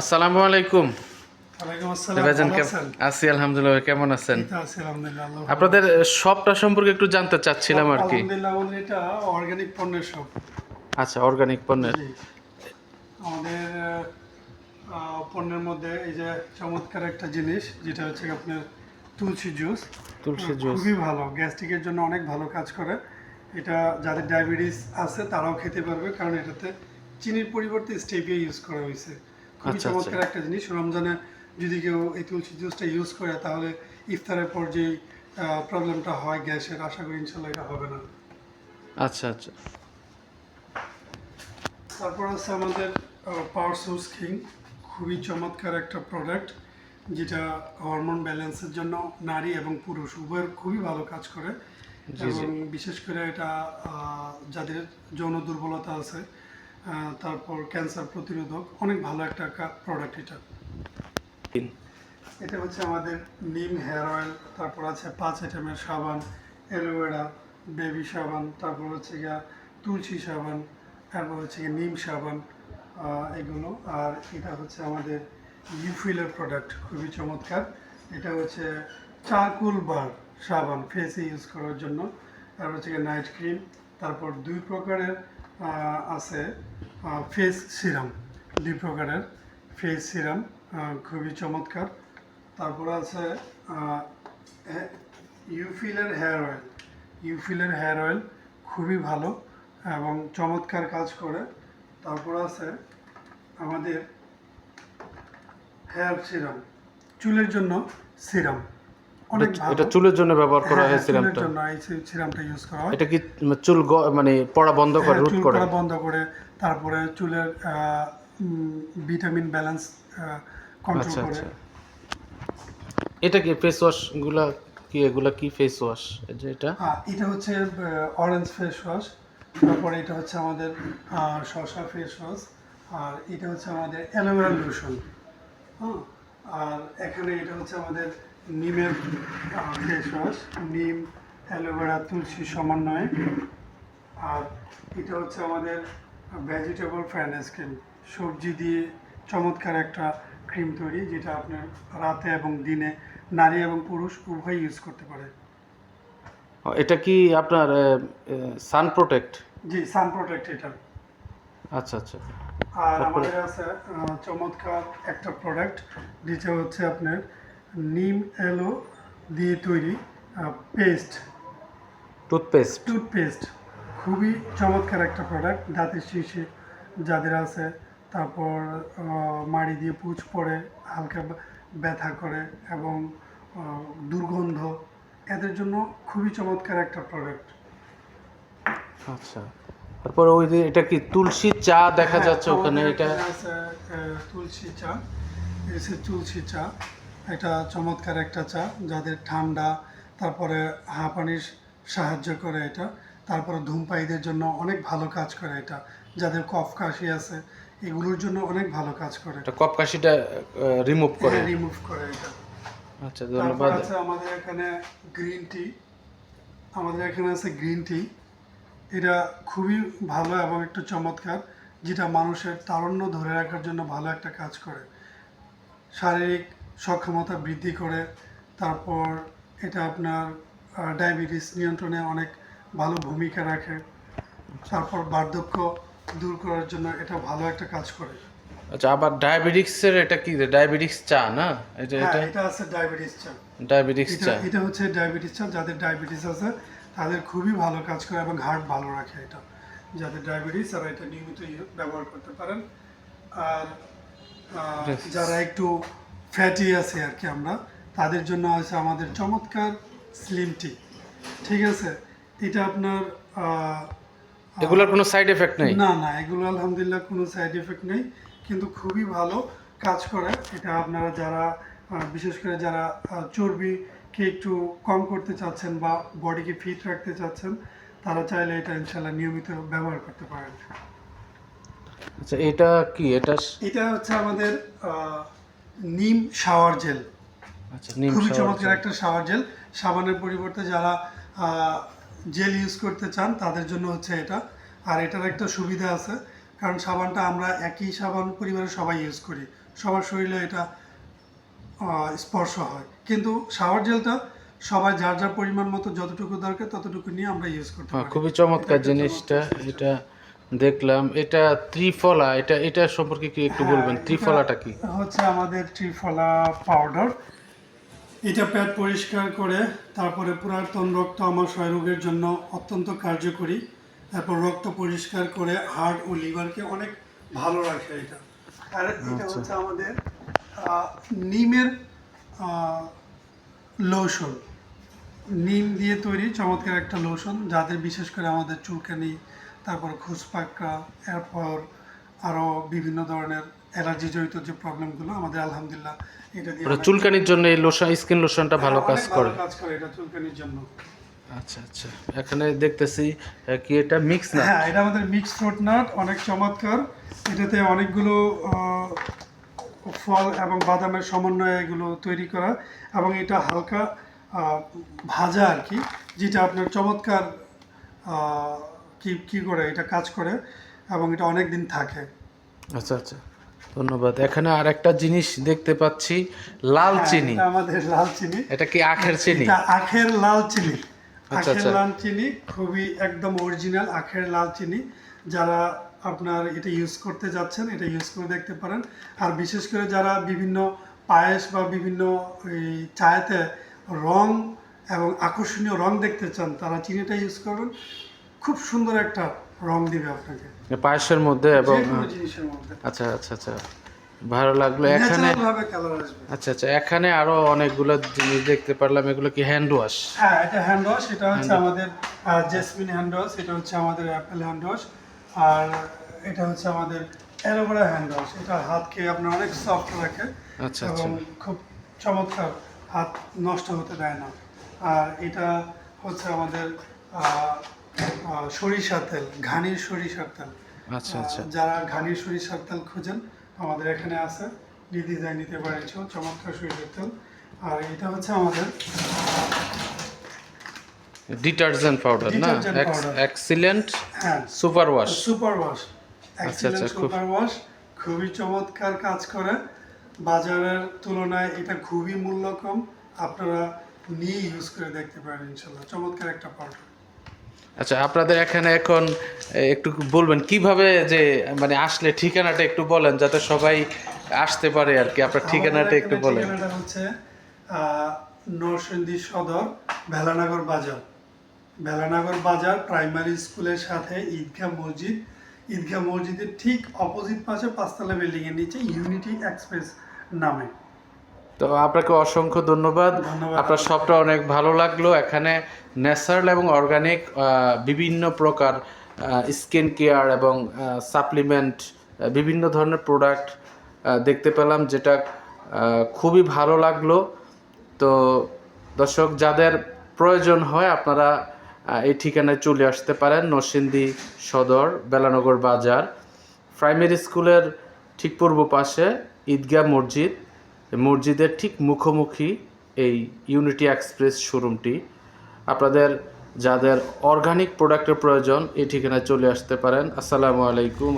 আসসালামু আলাইকুম? আছি আলহামদুলিল্লাহ কেমন আছেন। আপনাদের শপটা সম্পর্কে একটু জানতে চাচ্ছিলাম আর কি। এটা অর্গানিক পণ্যের আচ্ছা অর্গানিক পণ্যের। আমাদের পণ্যের মধ্যে এই যে চমৎকার একটা জিনিস যেটা হচ্ছে আপনার তুলসী জুস। তুলসী জুস। খুবই ভালো গ্যাস্ট্রিকের জন্য অনেক ভালো কাজ করে। এটা যাদের ডায়াবেটিস আছে তারাও খেতে পারবে কারণ এটাতে চিনির পরিবর্তে স্টেভিয়া ইউজ করা হয়েছে। খুবই আচ্ছা, চমৎকার একটা জিনিস। রমজানে যদি কেউ এই তুলসী জুসটা ইউজ করে তাহলে ইফতারের পর যে প্রবলেমটা হয় গ্যাসের আশা করি ইনশাল্লাহ এটা হবে না। আচ্ছা আচ্ছা। তারপর আছে আমাদের পাওয়ার সোর্স কিং খুবই চমৎকার একটা প্রোডাক্ট যেটা হরমোন ব্যালেন্সের জন্য নারী এবং পুরুষ উভয়ের খুবই ভালো কাজ করে। এবং বিশেষ করে এটা যাদের যৌন দুর্বলতা আছে তারপর ক্যান্সার প্রতিরোধক অনেক ভালো একটা প্রোডাক্ট এটা। এটা হচ্ছে আমাদের নিম হেয়ার অয়েল তারপর আছে পাঁচ আইটেমের সাবান অ্যালোভেরা বেবি সাবান তারপর হচ্ছে গিয়া তুলসী সাবান তারপর হচ্ছে গিয়ে নিম সাবান এগুলো। আর এটা হচ্ছে আমাদের ইউফিলের প্রোডাক্ট খুবই চমৎকার। এটা হচ্ছে চারকুল বার সাবান ফেসে ইউজ করার জন্য। তারপর হচ্ছে গিয়ে নাইট ক্রিম তারপর দুই প্রকারের আছে ফেস সিরাম দুই প্রকারের ফেস সিরাম খুবই চমৎকার। তারপর আছে ইউফিলের হেয়ার অয়েল। ইউফিলের হেয়ার অয়েল খুবই ভালো এবং চমৎকার কাজ করে। তারপর আছে আমাদের হেয়ার সিরাম, চুলের জন্য সিরাম। এটা- চুলের জন্য ব্যবহার করা হ্যাঁ, হয় হ্যাঁ, সিরামটা। সিরামটা ইউজ করা হয়। এটা কি চুল মানে পড়া বন্ধ করে হ্যাঁ, রুট করে? পড়া বন্ধ করে তারপরে চুলের ভিটামিন ব্যালেন্স কন্ট্রোল করে। আচ্ছা। এটা কি ফেস ওয়াশগুলা কি এগুলা কি ফেস ওয়াশ যে এটা? এটা হচ্ছে অরেঞ্জ ফেস ওয়াশ তারপরে এটা হচ্ছে আমাদের শসা ফেস ওয়াশ আর এটা হচ্ছে আমাদের অ্যালোভেরা লোশন হ্যাঁ আর এখানে এটা হচ্ছে আমাদের নিমের ফেস ওয়াশ নিম অ্যালোভেরা তুলসী সমন্বয়ে। আর এটা হচ্ছে আমাদের ভেজিটেবল ফ্যানেস ক্রিম সবজি দিয়ে চমৎকার একটা ক্রিম তৈরি যেটা আপনার রাতে এবং দিনে নারী এবং পুরুষ উভয় ইউজ করতে পারে। এটা কি আপনার সান প্রোটেক্ট জি সান প্রোটেক্ট এটা। আচ্ছা আচ্ছা। আর আমাদের আছে চমৎকার একটা প্রোডাক্ট যেটা হচ্ছে আপনার নিম এলো দিয়ে তৈরি পেস্ট টুথপেস্ট টুথপেস্ট খুবই চমৎকার একটা প্রোডাক্ট দাঁতের শীষে যাদের আছে তারপর মাড়ি দিয়ে পুঁজ পড়ে হালকা ব্যথা করে এবং দুর্গন্ধ এদের জন্য খুবই চমৎকার একটা প্রোডাক্ট আচ্ছা। তারপর ওই যে এটা কি তুলসী চা দেখা হ্যাঁ, যাচ্ছে ওখানে? এটা তুলসী চা। এসে তুলসী চা। এটা চমৎকার একটা চা যাদের ঠান্ডা তারপরে হাঁপানির সাহায্য করে এটা তারপরে ধূমপায়ীদের জন্য অনেক ভালো কাজ করে এটা যাদের কফ কাশি আছে এগুলোর জন্য অনেক ভালো কাজ করে। এটা কপ কাশিটা রিমুভ করে। রিমুভ করে এটা। আচ্ছা ধন্যবাদ। আছে আমাদের এখানে গ্রিন টি আমাদের এখানে আছে গ্রিন টি এটা খুবই ভালো এবং একটু চমৎকার যেটা মানুষের তারুণ্য ধরে রাখার জন্য ভালো একটা কাজ করে। শারীরিক সক্ষমতা বৃদ্ধি করে তারপর এটা আপনার ডায়াবেটিস নিয়ন্ত্রণে অনেক ভালো ভূমিকা রাখে। তারপর বার্ধক্য দূর করার জন্য এটা ভালো একটা কাজ করে। আচ্ছা আবার ডায়াবেটিক্সের এটা কি? ডায়াবেটিক্স চা না? এটা হ্যাঁ এটা এটা আছে ডায়াবেটিস চা। ডায়াবেটিক্স চা। এটা হচ্ছে ডায়াবেটিস চা যাদের ডায়াবেটিস আছে তাদের খুবই ভালো কাজ করে এবং হার্ট ভালো রাখে এটা। যাদের ডায়াবেটিস তারা এটা নিয়মিত ব্যবহার করতে পারেন। আর যারা একটু ফ্যাটি আছে আর কি আমরা। তাদের জন্য আছে আমাদের চমৎকার স্লিম টি ঠিক আছে? এটা আপনার এগুলোর কোনো সাইড এফেক্ট নেই? না না এগুলো আলহামদুলিল্লাহ কোনো সাইড এফেক্ট নেই। কিন্তু খুবই ভালো কাজ করে। এটা আপনারা যারা বিশেষ করে যারা আহ, চর্বিকে একটু কম করতে চাচ্ছেন বা বডিকে ফিট রাখতে চাচ্ছেন তারা চাইলে এটা ইনশাল্লাহ নিয়মিত ব্যবহার করতে পারেন। আচ্ছা এটা কি? এটা এটা হচ্ছে আমাদের আহ, নিম শাওয়ার জেল। আচ্ছা খুবই চমৎকার একটা শাওয়ার জেল। সাবানের পরিবর্তে যারা জেল ইউজ করতে চান তাদের জন্য হচ্ছে এটা। আর এটার একটা সুবিধা আছে কারণ সাবানটা আমরা একই সাবান পরিবারের সবাই ইউজ করি। সবার শরীরে এটা স্পর্শ হয়। কিন্তু শাওয়ার জেলটা সবাই যার যার পরিমাণ মতো যতটুকু দরকার ততটুকু নিয়ে আমরা ইউজ করতে হ্যাঁ, পারি। খুবই চমৎকার জিনিসটা এটা দেখলাম এটা ত্রিফলা এটা এটা সম্পর্কে কি একটু বলবেন? হ্যাঁ, ত্রিফলাটা কি? হচ্ছে আমাদের ত্রিফলা পাউডার। এটা পেট পরিষ্কার করে তারপরে পুরাতন রক্ত আমাশয় রোগের জন্য অত্যন্ত কার্যকরী। তারপর রক্ত পরিষ্কার করে হার্ট ও লিভারকে অনেক ভালো রাখে এটা। আর এটা আচ্ছা। হচ্ছে আমাদের নিমের লোশন। নিম দিয়ে তৈরি চমৎকার একটা লোশন যাদের বিশেষ করে আমাদের চুলকানি তারপর খুসপাকড়া এরপর আরও বিভিন্ন ধরনের অ্যালার্জি জড়িত যে প্রবলেমগুলো আমাদের আলহামদুলিল্লাহ এটা দিয়ে চুলকানির জন্য এই লোশন স্কিন লোশনটা ভালো হ্যাঁ, কাজ করে। কাজ করে এটা চুলকানির জন্য। আচ্ছা আচ্ছা। এখানে দেখতেছি কি এটা মিক্স না হ্যাঁ এটা আমাদের মিক্স ফ্রুট নাট অনেক চমৎকার। এটাতে অনেকগুলো ফল এবং বাদামের সমন্বয়ে এগুলো তৈরি করা এবং এটা হালকা ভাজা আর কি যেটা আপনার চমৎকার কি কি করে এটা কাজ করে এবং এটা অনেক দিন থাকে। আচ্ছা আচ্ছা। ধন্যবাদ। এখানে আর একটা জিনিস দেখতে পাচ্ছি লাল হ্যাঁ, চিনি। আমাদের লাল চিনি। এটা কি আখের চিনি? এটা আখের লাল চিনি। আচ্ছা, আখের আচ্ছা। লাল চিনি খুবই একদম অরিজিনাল আখের লাল চিনি। যারা আপনার এটা ইউজ করতে যাচ্ছেন এটা ইউজ করে দেখতে পারেন। আর বিশেষ করে যারা বিভিন্ন পায়েস বা বিভিন্ন এই চায়েতে রং এবং আকর্ষণীয় রং দেখতে চান তারা চিনিটা ইউজ করবেন। খুব সুন্দর একটা রং দিবে আপনাকে। পায়েসের মধ্যে এবং জিনিসের মধ্যে। আচ্ছা আচ্ছা আচ্ছা। ভালো লাগল। এখানে আচ্ছা আচ্ছা। এখানে আরও অনেকগুলো জিনিস দেখতে পারলাম। এগুলো কি হ্যান্ড ওয়াশ হ্যাঁ এটা হ্যান্ড ওয়াশ এটা হচ্ছে আমাদের জেসমিন হ্যান্ড ওয়াশ এটা হচ্ছে আমাদের অ্যাপেল হ্যান্ড ওয়াশ আর এটা হচ্ছে আমাদের অ্যালোভেরা হ্যান্ড ওয়াশ এটা হাতকে আপনার অনেক সফট রাখে আচ্ছা এবং আচ্ছা খুব চমৎকার হাত নষ্ট হতে দেয় না। আর এটা হচ্ছে আমাদের সরিষার তেল ঘানির সরিষার তেল। আচ্ছা আচ্ছা। যারা ঘানির সরিষার তেল খুঁজেন আমাদের এখানে আছে। নির্দ্বিধায় নিতে পারেন চমৎকার সরিষার তেল। আর এটা হচ্ছে আমাদের ডিটারজেন্ট পাউডার না? Excellent super wash super wash আচ্ছা, আচ্ছা, সুপার ওয়াশ খুবই চমৎকার কাজ করে। বাজারের তুলনায় এটা খুবই মূল্য কম আপনারা নিয়ে ইউজ করে দেখতে পারেন ইনশাল্লাহ। চমৎকার একটা পাউডার। আচ্ছা আপনাদের এখানে এখন একটু বলবেন কীভাবে যে মানে আসলে ঠিকানাটা একটু বলেন যাতে সবাই আসতে পারে আর কি আপনার ঠিকানাটা একটু বলেন। ঠিকানাটা হচ্ছে আহ, নরসিংদী সদর ভেলানগর বাজার। ভেলানগর বাজার প্রাইমারি স্কুলের সাথে ঈদগাহ মসজিদ। ঈদগাহ মসজিদের ঠিক অপোজিট পাশে পাঁচতলা বিল্ডিং এর নিচে ইউনিটি এক্সপ্রেস নামে। তো আপনাকে অসংখ্য ধন্যবাদ। আপনার সবটা অনেক ভালো লাগল। এখানে ন্যাচারাল এবং অর্গানিক বিভিন্ন প্রকার স্কিন কেয়ার এবং সাপ্লিমেন্ট বিভিন্ন ধরনের প্রোডাক্ট দেখতে পেলাম যেটা খুবই ভালো লাগল। তো দর্শক যাদের প্রয়োজন হয় আপনারা এই ঠিকানায় চলে আসতে পারেন নরসিংদী সদর বেলানগর বাজার প্রাইমারি স্কুলের ঠিক পূর্ব পাশে ঈদগাহ মসজিদ। মসজিদের ঠিক মুখোমুখি এই ইউনিটি এক্সপ্রেস শোরুমটি আপনাদের যাদের অর্গানিক প্রোডাক্টের প্রয়োজন, এই ঠিকানায় চলে আসতে পারেন। আসসালামু আলাইকুম